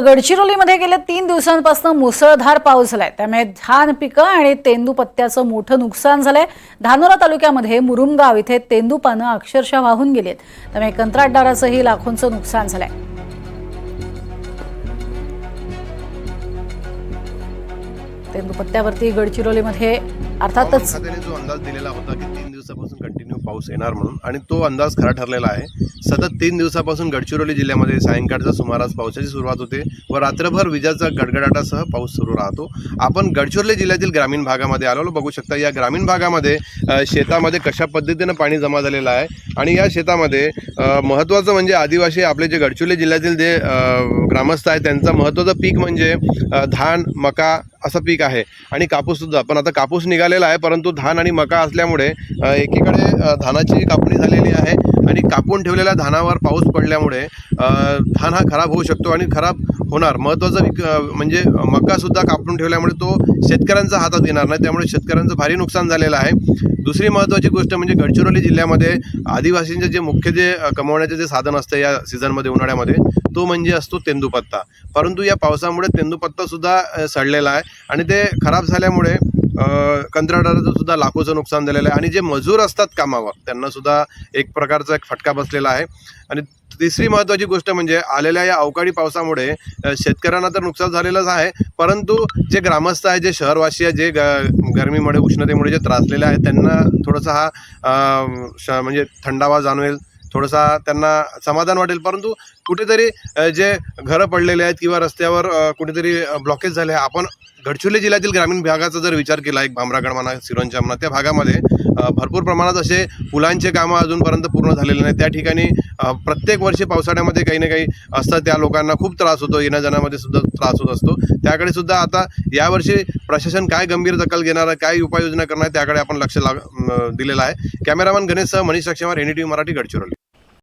गडचिरोलीमध्ये गेल्या तीन दिवसांपासून मुसळधार पाऊस झालाय. त्यामुळे धान पिकं आणि तेंदूपत्त्याचं मोठं नुकसान झालंय. धानोरा तालुक्यामध्ये मुरुमगाव इथे तेंदूपानं अक्षरशः वाहून गेली आहेत त्यामुळे कंत्राटदाराचंही लाखोंचं नुकसान झालंय. तेंदू गडचिरोलीमध्ये अर्थातच जो अंदाज दिलेला होता की तीन दिवसापासून कंटिन्यू पाऊस येणार म्हणून आणि तो अंदाज खरा ठरलेला आहे सतत तीन दिवसापासून गडचिरोली जिल्ह्यामध्ये सायंकाळच्या सुमारास पावसाची सुरुवात होते व रात्रभर विजाचा गडगडाटासह पाऊस सुरू राहतो. आपण गडचिरोली जिल्ह्यातील ग्रामीण भागामध्ये आलो बघू शकता या ग्रामीण भागामध्ये शेतामध्ये कशा पद्धतीनं पाणी जमा झालेलं आहे आणि या शेतामध्ये महत्त्वाचं म्हणजे आदिवासी आपले जे गडचिरोली जिल्ह्यातील जे ग्रामस्थ आहेत त्यांचं महत्त्वाचं पीक म्हणजे धान मका असं पीक आहे. आणि कापूससुद्धा पण आता कापूस निघालेला आहे परंतु धान आणि मका असल्यामुळे एकीकडे धानाची कापणी झालेली आहे आणि कापून ठेवलेल्या धानावर पाऊस पडल्यामुळे धान हा खराब होऊ शकतो आणि खराब होणार. महत्त्वाचं विक म्हणजे मकासुद्धा कापून ठेवल्यामुळे तो शेतकऱ्यांचा हातात येणार नाही. त्यामुळे शेतकऱ्यांचं भारी नुकसान झालेलं आहे. दुसरी महत्त्वाची गोष्ट म्हणजे गडचिरोली जिल्ह्यामध्ये आदिवासींचे जे मुख्य जे कमवण्याचे जे साधन असतं या सीझनमध्ये उन्हाळ्यामध्ये तो म्हणजे असतो तेंदूपत्ता. परंतु या पावसामुळे तेंदूपत्तासुद्धा सडलेला आहे. आणि ते खराब झाल्यामुळे अ, कंत्राटदाराचं सुद्धा लाखोचं नुकसान झालेलं आहे. आणि जे मजूर असतात कामावर त्यांना सुद्धा एक प्रकारचा एक फटका बसलेला आहे. आणि तिसरी महत्त्वाची गोष्ट म्हणजे आलेल्या या अवकाळी पावसामुळे शेतकऱ्यांना तर नुकसान झालेलंच आहे. परंतु जे ग्रामस्थ आहे जे शहरवासी आहे जे ग गरमीमुळे उष्णतेमुळे जे त्रासलेले आहेत त्यांना थोडासा हा श म्हणजे थंडावा जाणवेल. थोडासा त्यांना समाधान वाटेल. परंतु कुठेतरी जे घरं पडलेले आहेत किंवा रस्त्यावर कुठेतरी ब्लॉकेज झाले आहे आपण गडचिरोली जिल्ह्यातील ग्रामीण भागाचा जर विचार केला एक भामरागड म्हणा सिरोंच्या म्हणा त्या भागामध्ये भरपूर प्रमाणात असे पुलांचे कामं अजूनपर्यंत पूर्ण झालेले नाही त्या ठिकाणी प्रत्येक वर्षी पावसाळ्यामध्ये काही ना काही असतात त्या लोकांना खूप त्रास होतो येण्या जाण्यामध्ये सुद्धा त्रास होत असतो. त्याकडे सुद्धा आता यावर्षी प्रशासन काय गंभीर दखल घेणार आहे काय उपाययोजना करणार आहे त्याकडे आपण लक्ष लाग दिलेलं आहे. कॅमेरामॅन गणेशसह मनीष लक्षमार एन मराठी गडचिरोली.